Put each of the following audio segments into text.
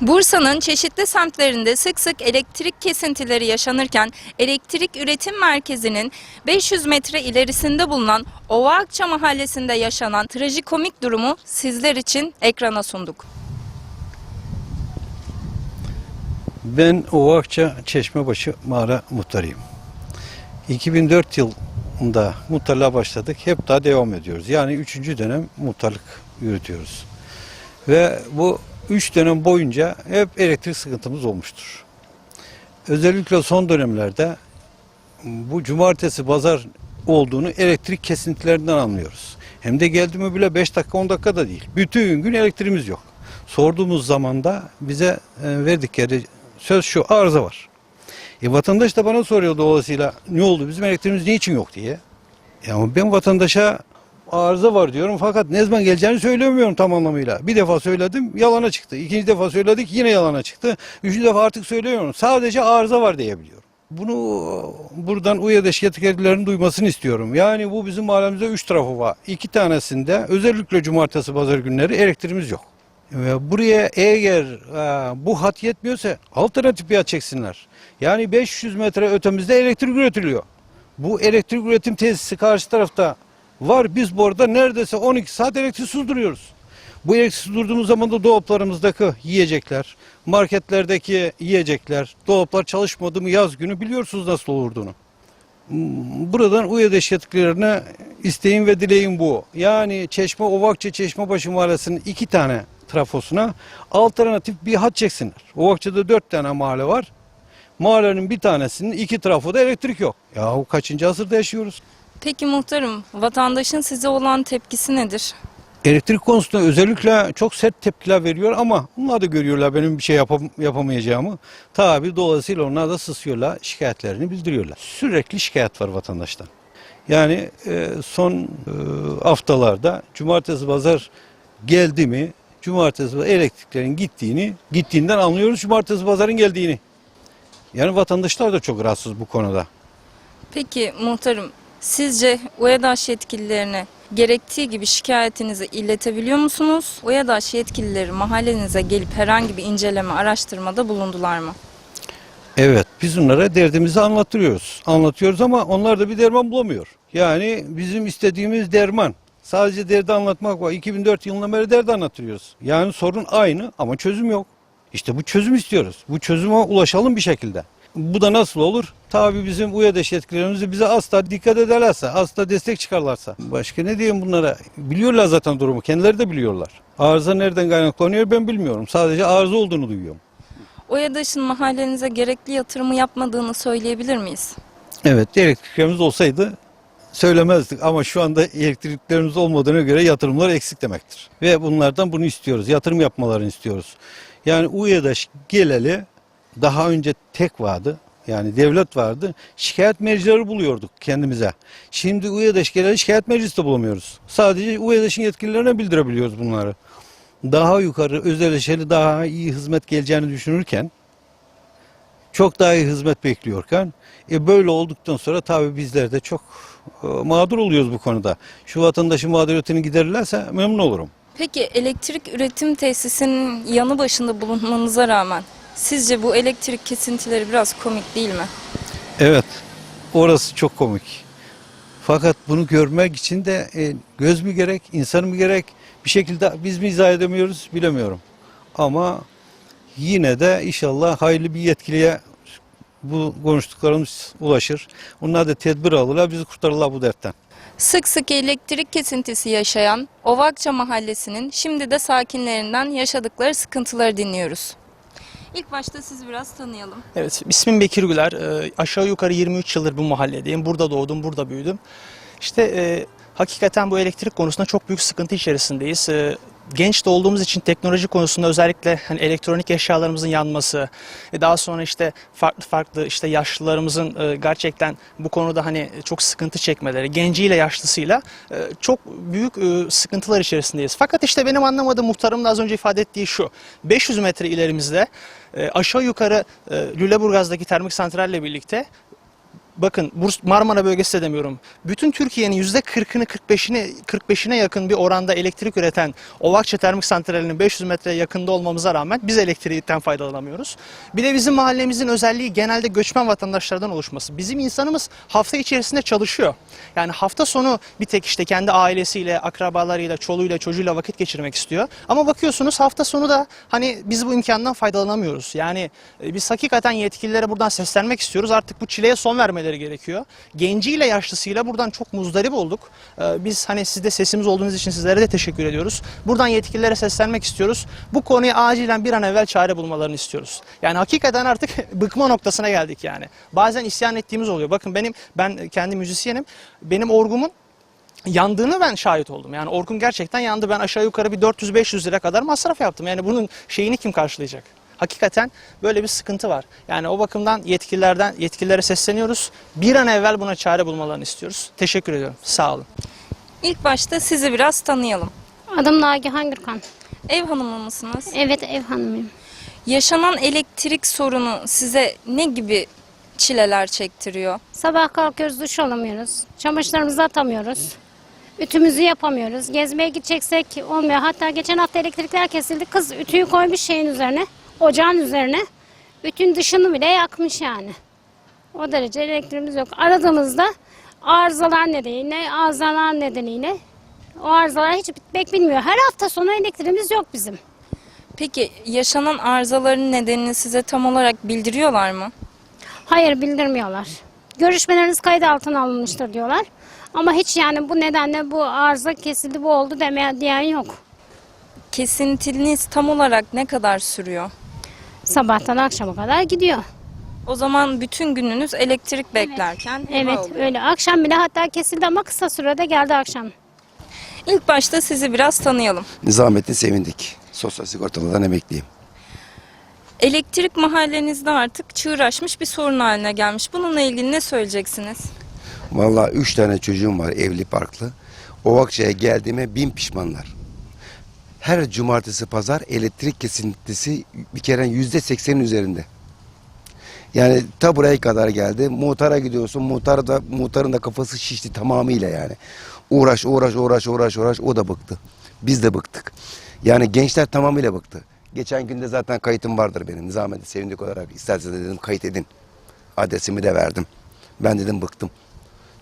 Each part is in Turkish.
Bursa'nın çeşitli semtlerinde sık sık elektrik kesintileri yaşanırken elektrik üretim merkezinin 500 metre ilerisinde bulunan Ovaakça mahallesinde yaşanan trajikomik durumu sizler için ekrana sunduk. Ben Ovakça Çeşmebaşı Mağara Muhtarıyım. 2004 yılında muhtarlığa başladık. Hep daha devam ediyoruz. Yani üçüncü dönem muhtarlık yürütüyoruz. Ve bu üç dönem boyunca hep elektrik sıkıntımız olmuştur. Özellikle son dönemlerde bu cumartesi pazar olduğunu elektrik kesintilerinden anlıyoruz. Hem de geldi mi bile 5 dakika 10 dakika da değil. Bütün gün elektriğimiz yok. Sorduğumuz zaman da bize e, verdikleri söz şu arıza var. E, vatandaş da bana soruyor dolayısıyla ne oldu bizim elektriğimiz niçin yok diye. Ya ben vatandaşa arıza var diyorum fakat ne zaman geleceğini söylemiyorum tam anlamıyla. Bir defa söyledim yalana çıktı. İkinci defa söyledik yine yalana çıktı. Üçüncü defa artık söylemiyorum. Sadece arıza var diyebiliyorum. Bunu buradan UYADEŞ yetkililerinin duymasını istiyorum. Yani bu bizim mahallemizde üç tarafı var. İki tanesinde özellikle cumartesi pazar günleri elektriğimiz yok. Ve buraya eğer e, bu hat yetmiyorsa alternatif bir çeksinler. Yani 500 metre ötemizde elektrik üretiliyor. Bu elektrik üretim tesisi karşı tarafta var. Biz bu arada neredeyse 12 saat elektrik durduruyoruz. Bu elektrik durduğumuz zaman da dolaplarımızdaki yiyecekler, marketlerdeki yiyecekler, dolaplar çalışmadı mı yaz günü biliyorsunuz nasıl olurduğunu. Buradan UYADEŞ yetkililerine isteğim ve dileğim bu. Yani Çeşme Ovakça Çeşmebaşı Mahallesi'nin iki tane trafosuna alternatif bir hat çeksinler. Ovakça'da dört tane mahalle var. Mahallenin bir tanesinin iki trafoda elektrik yok. Yahu kaçıncı asırda yaşıyoruz? Peki muhtarım, vatandaşın size olan tepkisi nedir? Elektrik konusunda özellikle çok sert tepkiler veriyor ama onlar da görüyorlar benim bir şey yapam- yapamayacağımı. Tabi dolayısıyla onlar da sısıyorlar, şikayetlerini bildiriyorlar. Sürekli şikayet var vatandaştan. Yani e, son e, haftalarda cumartesi pazar geldi mi cumartesi pazar elektriklerin gittiğini, gittiğinden anlıyoruz cumartesi pazarın geldiğini. Yani vatandaşlar da çok rahatsız bu konuda. Peki muhtarım, sizce UEDAŞ yetkililerine gerektiği gibi şikayetinizi iletebiliyor musunuz? UEDAŞ yetkilileri mahallenize gelip herhangi bir inceleme, araştırmada bulundular mı? Evet biz onlara derdimizi anlatıyoruz. Anlatıyoruz ama onlar da bir derman bulamıyor. Yani bizim istediğimiz derman. Sadece derdi anlatmak var. 2004 yılından beri derdi anlatıyoruz. Yani sorun aynı ama çözüm yok. İşte bu çözüm istiyoruz. Bu çözüme ulaşalım bir şekilde. Bu da nasıl olur? Tabii bizim UYADEŞ yetkililerimiz bize asla dikkat ederlerse, asla destek çıkarlarsa. Başka ne diyeyim bunlara? Biliyorlar zaten durumu. Kendileri de biliyorlar. Arıza nereden kaynaklanıyor ben bilmiyorum. Sadece arıza olduğunu duyuyorum. UEDAŞ'ın mahallenize gerekli yatırımı yapmadığını söyleyebilir miyiz? Evet elektriklerimiz olsaydı söylemezdik ama şu anda elektriklerimiz olmadığına göre yatırımlar eksik demektir. Ve bunlardan bunu istiyoruz. Yatırım yapmalarını istiyoruz. Yani UYADAŞ geleli daha önce tek vardı. Yani devlet vardı. Şikayet mercileri buluyorduk kendimize. Şimdi geleli şikayet meclisi de bulamıyoruz. Sadece UYADAŞ'ın yetkililerine bildirebiliyoruz bunları. Daha yukarı özelleşeli daha iyi hizmet geleceğini düşünürken çok daha iyi hizmet bekliyorken e böyle olduktan sonra tabii bizler de çok e, mağdur oluyoruz bu konuda. Şu vatandaşın mağduriyetini giderirlerse memnun olurum. Peki elektrik üretim tesisinin yanı başında bulunmanıza rağmen sizce bu elektrik kesintileri biraz komik değil mi? Evet orası çok komik. Fakat bunu görmek için de e, göz mü gerek, insan mı gerek bir şekilde biz mi izah edemiyoruz bilemiyorum. Ama yine de inşallah hayırlı bir yetkiliye bu konuştuklarımız ulaşır. Onlar da tedbir alırlar, bizi kurtarırlar bu dertten. Sık sık elektrik kesintisi yaşayan Ovakça Mahallesi'nin şimdi de sakinlerinden yaşadıkları sıkıntıları dinliyoruz. İlk başta sizi biraz tanıyalım. Evet, ismim Bekir Güler. Ee, aşağı yukarı 23 yıldır bu mahalledeyim. Burada doğdum, burada büyüdüm. İşte e, hakikaten bu elektrik konusunda çok büyük sıkıntı içerisindeyiz. Ee, genç de olduğumuz için teknoloji konusunda özellikle hani elektronik eşyalarımızın yanması, e, daha sonra işte farklı farklı işte yaşlılarımızın e, gerçekten bu konuda hani çok sıkıntı çekmeleri, genciyle yaşlısıyla e, çok büyük sıkıntılar içerisindeyiz. Fakat işte benim anlamadığım muhtarımın az önce ifade ettiği şu. 500 metre ilerimizde aşağı yukarı Lüleburgaz'daki termik santralle birlikte bakın Burs Marmara bölgesi de demiyorum. Bütün Türkiye'nin %40'ını 45'ini 45'ine yakın bir oranda elektrik üreten Ovakça Termik Santrali'nin 500 metre yakında olmamıza rağmen biz elektrikten faydalanamıyoruz. Bir de bizim mahallemizin özelliği genelde göçmen vatandaşlardan oluşması. Bizim insanımız hafta içerisinde çalışıyor. Yani hafta sonu bir tek işte kendi ailesiyle, akrabalarıyla, çoluğuyla, çocuğuyla vakit geçirmek istiyor. Ama bakıyorsunuz hafta sonu da hani biz bu imkandan faydalanamıyoruz. Yani e, biz hakikaten yetkililere buradan seslenmek istiyoruz. Artık bu çileye son vermeleri gerekiyor. Genciyle yaşlısıyla buradan çok muzdarip olduk. Ee, Biz hani sizde sesimiz olduğunuz için sizlere de teşekkür ediyoruz. Buradan yetkililere seslenmek istiyoruz. Bu konuya acilen bir an evvel çare bulmalarını istiyoruz. Yani hakikaten artık bıkma noktasına geldik yani. Bazen isyan ettiğimiz oluyor. Bakın benim ben kendi müzisyenim. Benim orgumun yandığını ben şahit oldum. Yani orgum gerçekten yandı. Ben aşağı yukarı bir 400-500 lira kadar masraf yaptım. Yani bunun şeyini kim karşılayacak? Hakikaten böyle bir sıkıntı var. Yani o bakımdan yetkililerden yetkililere sesleniyoruz. Bir an evvel buna çare bulmalarını istiyoruz. Teşekkür ediyorum. Sağ olun. İlk başta sizi biraz tanıyalım. Adım Nagihan Gürkan. Ev hanımı mısınız? Evet ev hanımıyım. Yaşanan elektrik sorunu size ne gibi çileler çektiriyor? Sabah kalkıyoruz duş alamıyoruz. Çamaşırlarımızı atamıyoruz. Ütümüzü yapamıyoruz. Gezmeye gideceksek olmuyor. Hatta geçen hafta elektrikler kesildi. Kız ütüyü koymuş şeyin üzerine. Ocağın üzerine. Ütün dışını bile yakmış yani. O derece elektriğimiz yok. Aradığımızda arızalar nedeniyle, arızalar nedeniyle o arızalar hiç bitmek bilmiyor. Her hafta sonu elektriğimiz yok bizim. Peki yaşanan arızaların nedenini size tam olarak bildiriyorlar mı? Hayır bildirmiyorlar. Görüşmeleriniz kayıt altına alınmıştır diyorlar. Ama hiç yani bu nedenle bu arıza kesildi bu oldu demeye diyen yok. Kesintiniz tam olarak ne kadar sürüyor? Sabahtan akşama kadar gidiyor. O zaman bütün gününüz elektrik beklerken heba Evet oluyor. öyle akşam bile hatta kesildi ama kısa sürede geldi akşam. İlk başta sizi biraz tanıyalım. Nizamettin Sevindik. Sosyal sigortalıdan emekliyim. Elektrik mahallenizde artık çığıraşmış bir sorun haline gelmiş. Bununla ilgili ne söyleyeceksiniz? Vallahi üç tane çocuğum var evli barklı. Ovakça'ya geldiğime bin pişmanlar. Her cumartesi pazar elektrik kesintisi bir kere yüzde seksenin üzerinde. Yani ta buraya kadar geldi. Muhtara gidiyorsun. Muhtar da, muhtarın da kafası şişti tamamıyla yani. Uğraş uğraş uğraş uğraş uğraş o da bıktı. Biz de bıktık. Yani gençler tamamıyla bıktı. Geçen günde zaten kayıtım vardır benim. Nizamettin Sevindik olarak isterseniz dedim kayıt edin. Adresimi de verdim. Ben dedim bıktım.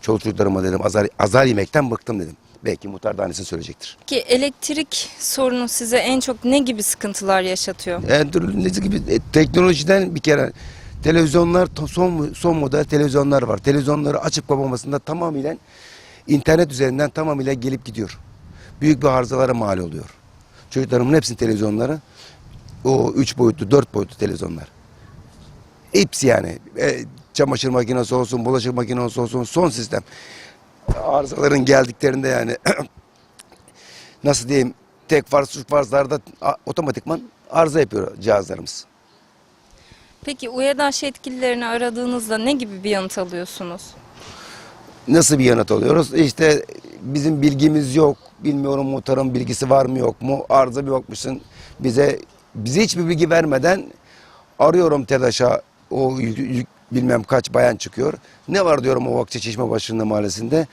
Çoluk çocuklarıma dedim azar, azar yemekten bıktım dedim. Belki muhtar da aynısını söyleyecektir. Ki elektrik sorunu size en çok ne gibi sıkıntılar yaşatıyor? Dur- ne gibi e, teknolojiden bir kere televizyonlar son son model televizyonlar var. Televizyonları açıp kapamasında tamamıyla internet üzerinden tamamıyla gelip gidiyor. Büyük bir arızalara mal oluyor. Çocuklarımın hepsinin televizyonları o üç boyutlu, dört boyutlu televizyonlar. Hepsi yani. E, çamaşır makinesi olsun, bulaşık makinesi olsun son sistem. Arızaların geldiklerinde yani nasıl diyeyim tek faz, üç fazlarda a- otomatikman arıza yapıyor cihazlarımız. Peki UEDAŞ yetkililerini aradığınızda ne gibi bir yanıt alıyorsunuz? Nasıl bir yanıt alıyoruz? İşte bizim bilgimiz yok. Bilmiyorum muhtarın bilgisi var mı yok mu? Arıza bir bakmışsın bize bize hiçbir bilgi vermeden arıyorum TEDAŞ'a o yük- yük- bilmem kaç bayan çıkıyor. Ne var diyorum o Vakçı Çeşme Başında mahallesinde.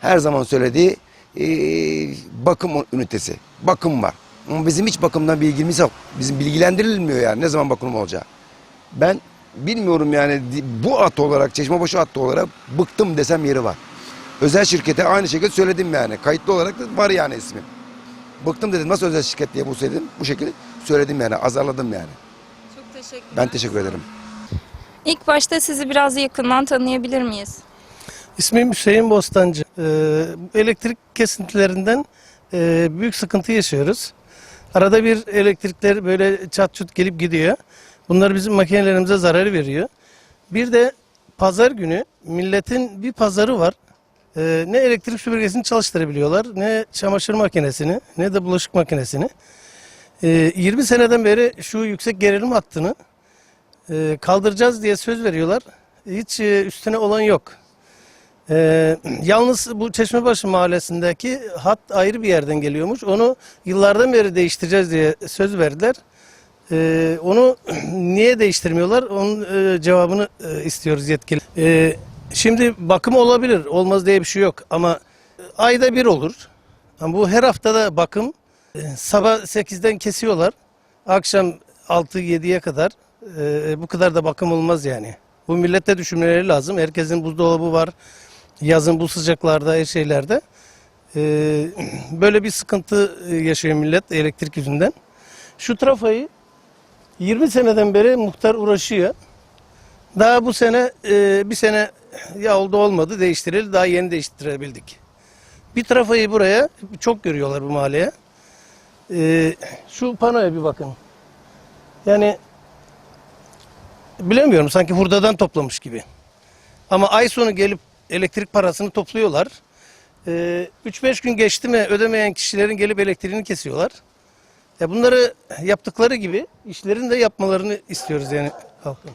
Her zaman söylediği eee, bakım ünitesi. Bakım var. Ama bizim hiç bakımdan bilgimiz yok. Bizim bilgilendirilmiyor yani ne zaman bakım olacağı. Ben bilmiyorum yani bu at olarak Çeşmebaşı hattı olarak bıktım desem yeri var. Özel şirkete aynı şekilde söyledim yani. Kayıtlı olarak da var yani ismi. Bıktım dedim nasıl özel şirket diye bulsaydım bu şekilde söyledim yani azarladım yani. Çok teşekkürler. Ben teşekkür ederim. İlk başta sizi biraz yakından tanıyabilir miyiz? İsmim Hüseyin Bostancı. Ee, elektrik kesintilerinden e, büyük sıkıntı yaşıyoruz. Arada bir elektrikler böyle çat çut gelip gidiyor. Bunlar bizim makinelerimize zarar veriyor. Bir de pazar günü milletin bir pazarı var. Ee, ne elektrik süpürgesini çalıştırabiliyorlar, ne çamaşır makinesini, ne de bulaşık makinesini. Ee, 20 seneden beri şu yüksek gerilim hattını e, kaldıracağız diye söz veriyorlar. Hiç e, üstüne olan yok. Ee, yalnız bu Çeşmebaşı mahallesindeki hat ayrı bir yerden geliyormuş. Onu yıllardan beri değiştireceğiz diye söz verdiler. Ee, onu niye değiştirmiyorlar? Onun e, cevabını e, istiyoruz yetkili. Ee, Şimdi bakım olabilir. Olmaz diye bir şey yok. Ama ayda bir olur. Ama bu her haftada bakım. E, Sabah 8'den kesiyorlar. Akşam 6-7'ye kadar. E, bu kadar da bakım olmaz yani. Bu millette düşünmeleri lazım. Herkesin buzdolabı var. Yazın bu sıcaklarda, her şeylerde. E, böyle bir sıkıntı yaşıyor millet elektrik yüzünden. Şu trafayı 20 seneden beri muhtar uğraşıyor. Daha bu sene e, bir sene ya oldu olmadı değiştirildi. Daha yeni değiştirebildik. Bir trafayı buraya çok görüyorlar bu mahalleye. E, şu panoya bir bakın. Yani bilemiyorum sanki hurdadan toplamış gibi. Ama ay sonu gelip elektrik parasını topluyorlar. E, 3-5 gün geçti mi ödemeyen kişilerin gelip elektriğini kesiyorlar. Ya bunları yaptıkları gibi işlerini de yapmalarını istiyoruz yani halkın.